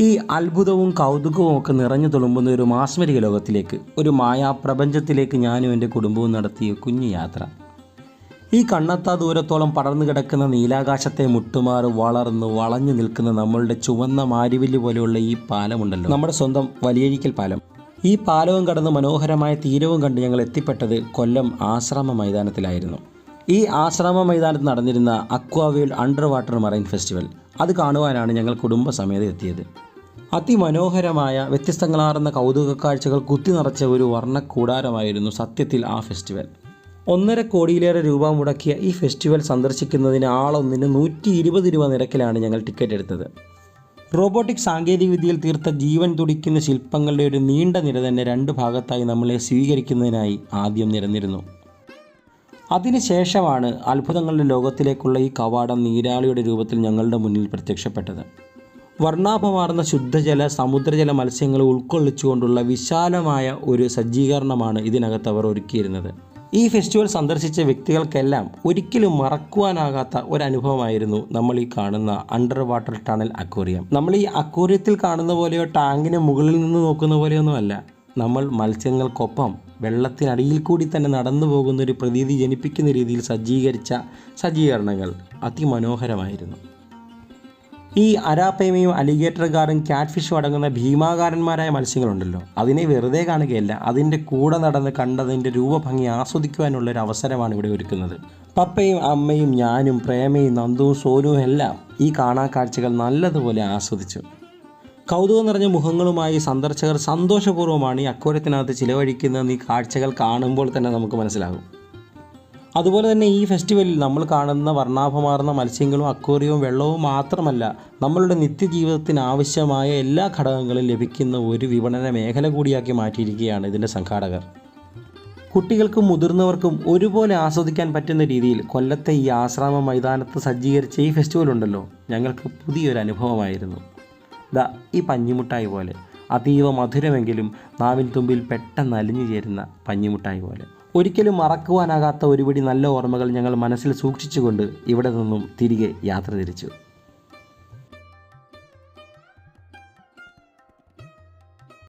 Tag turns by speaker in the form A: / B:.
A: ഈ അത്ഭുതവും കൗതുകവും ഒക്കെ നിറഞ്ഞു തുളുമ്പുന്ന ഒരു മാസ്മരിക ലോകത്തിലേക്ക് ഒരു മായാപ്രപഞ്ചത്തിലേക്ക് ഞാനും എന്റെ കുടുംബവും നടത്തിയ കുഞ്ഞു യാത്ര. ഈ കണ്ണെത്താ ദൂരത്തോളം പടർന്നു കിടക്കുന്ന നീലാകാശത്തെ മുട്ടുമാറ് വളർന്ന് വളഞ്ഞു നിൽക്കുന്ന നമ്മളുടെ ചുവന്ന മാരിവില്ല് പോലെയുള്ള ഈ പാലമുണ്ടല്ലോ. നമ്മുടെ സ്വന്തം വലിയഴിക്കൽ പാലം. ഈ പാലവും കടന്ന് മനോഹരമായ തീരവും കണ്ട് ഞങ്ങൾ എത്തിപ്പെട്ടത് കൊല്ലം ആശ്രമ മൈതാനത്തിലായിരുന്നു. ഈ ആശ്രമ മൈതാനത്ത് നടന്നിരുന്ന aqua world under water marine festival. അത് കാണുവാനാണ് ഞങ്ങൾ കുടുംബസമേതം എത്തിയത്. അതിമനോഹരമായ വ്യത്യസ്തങ്ങളാർന്ന കൗതുക കാഴ്ചകൾ കുത്തി നിറച്ച ഒരു വർണക്കൂടാരമായിരുന്നു സത്യത്തിൽ ആ ഫെസ്റ്റിവൽ. ഒന്നര കോടിയിലേറെ രൂപ മുടക്കിയ ഈ ഫെസ്റ്റിവൽ സന്ദർശിക്കുന്നതിന് ആളൊന്നിന് നൂറ്റി ഇരുപത് രൂപ നിരക്കിലാണ് ഞങ്ങൾ ടിക്കറ്റ് എടുത്തത്. റോബോട്ടിക് സാങ്കേതികവിദ്യയിൽ തീർത്ത ജീവൻ തുടിക്കുന്ന ശില്പങ്ങളുടെ ഒരു നീണ്ട നിര തന്നെ രണ്ട് ഭാഗത്തായി നമ്മളെ സ്വീകരിക്കുന്നതിനായി ആദ്യം നിരന്നിരുന്നു. അതിനുശേഷമാണ് അത്ഭുതങ്ങളുടെ ലോകത്തിലേക്കുള്ള ഈ കവാടം നീരാളിയുടെ രൂപത്തിൽ ഞങ്ങളുടെ മുന്നിൽ പ്രത്യക്ഷപ്പെട്ടത്. വർണാഭമാർന്ന ശുദ്ധജല സമുദ്രജല മത്സ്യങ്ങളെ ഉൾക്കൊള്ളിച്ചുകൊണ്ടുള്ള വിശാലമായ ഒരു സജ്ജീകരണമാണ് ഇതിനകത്ത് അവർ ഒരുക്കിയിരുന്നത്. ഈ ഫെസ്റ്റിവൽ സന്ദർശിച്ച വ്യക്തികൾക്കെല്ലാം ഒരിക്കലും മറക്കുവാനാകാത്ത ഒരു അനുഭവമായിരുന്നു നമ്മൾ ഈ കാണുന്ന അണ്ടർ വാട്ടർ ടണൽ അക്വേറിയം. നമ്മൾ ഈ അക്വേറിയത്തിൽ കാണുന്ന പോലെയോ ടാങ്കിന് മുകളിൽ നിന്ന് നോക്കുന്ന പോലെയൊന്നുമല്ല നമ്മൾ മത്സ്യങ്ങൾക്കൊപ്പം വെള്ളത്തിനടിയിൽ കൂടി തന്നെ നടന്നു പോകുന്ന ഒരു പ്രതീതി ജനിപ്പിക്കുന്ന രീതിയിൽ സജ്ജീകരിച്ച സജ്ജീകരണങ്ങൾ. അതിമനോഹരമായിരുന്നു. ഈ അരാപ്പയമയും അലിഗേറ്റർ ഗാർഡും ക്യാറ്റ് ഫിഷും അടങ്ങുന്ന ഭീമാകാരന്മാരായ മത്സ്യങ്ങളുണ്ടല്ലോ. അതിനെ വെറുതെ കാണുകയല്ല അതിന്റെ കൂടെ നടന്ന് കണ്ടതിന്റെ രൂപഭംഗി ആസ്വദിക്കുവാനുള്ള ഒരു അവസരമാണ് ഇവിടെ ഒരുക്കുന്നത്. പപ്പയും അമ്മയും ഞാനും പ്രേമയും നന്ദുവും സോനുവും എല്ലാം ഈ കാണാ കാഴ്ചകൾ നല്ലതുപോലെ ആസ്വദിച്ചു. കൗതുകം നിറഞ്ഞ മുഖങ്ങളുമായി സന്ദർശകർ സന്തോഷപൂർവമാണ് ഈ അക്വരത്തിനകത്ത് ചിലവഴിക്കുന്നതെന്ന് ഈ കാഴ്ചകൾ കാണുമ്പോൾ തന്നെ നമുക്ക് മനസ്സിലാകും. അതുപോലെ തന്നെ ഈ ഫെസ്റ്റിവലിൽ നമ്മൾ കാണുന്ന വർണാഭമാർന്ന മത്സ്യങ്ങളും അക്വേറിയവും വെള്ളവും മാത്രമല്ല നമ്മളുടെ നിത്യജീവിതത്തിന് ആവശ്യമായ എല്ലാ ഘടകങ്ങളും ലഭിക്കുന്ന ഒരു വിപണന മേഖല കൂടിയാക്കി മാറ്റിയിരിക്കുകയാണ് ഇതിന്റെ സംഘാടകർ. കുട്ടികൾക്കും മുതിർന്നവർക്കും ഒരുപോലെ ആസ്വദിക്കാൻ പറ്റുന്ന രീതിയിൽ കൊല്ലത്തെ ഈ ആശ്രമ മൈതാനത്ത് സജ്ജീകരിച്ച ഈ ഫെസ്റ്റിവൽ ഉണ്ടല്ലോ ഞങ്ങൾക്ക് പുതിയൊരു അനുഭവമായിരുന്നു. ദാ ഈ പഞ്ഞിമുട്ടായി പോലെ അതീവ മധുരമെങ്കിലും നാവിൻ തുമ്പിൽ പെട്ടെന്ന് അലിഞ്ഞു ചേരുന്ന പഞ്ഞിമുട്ടായി പോലെ. ഒരിക്കലും മറക്കുവാനാകാത്ത ഒരുപിടി നല്ല ഓർമ്മകൾ ഞങ്ങൾ മനസ്സിൽ സൂക്ഷിച്ചുകൊണ്ട് ഇവിടെ നിന്നും തിരികെ യാത്ര തിരിച്ചു.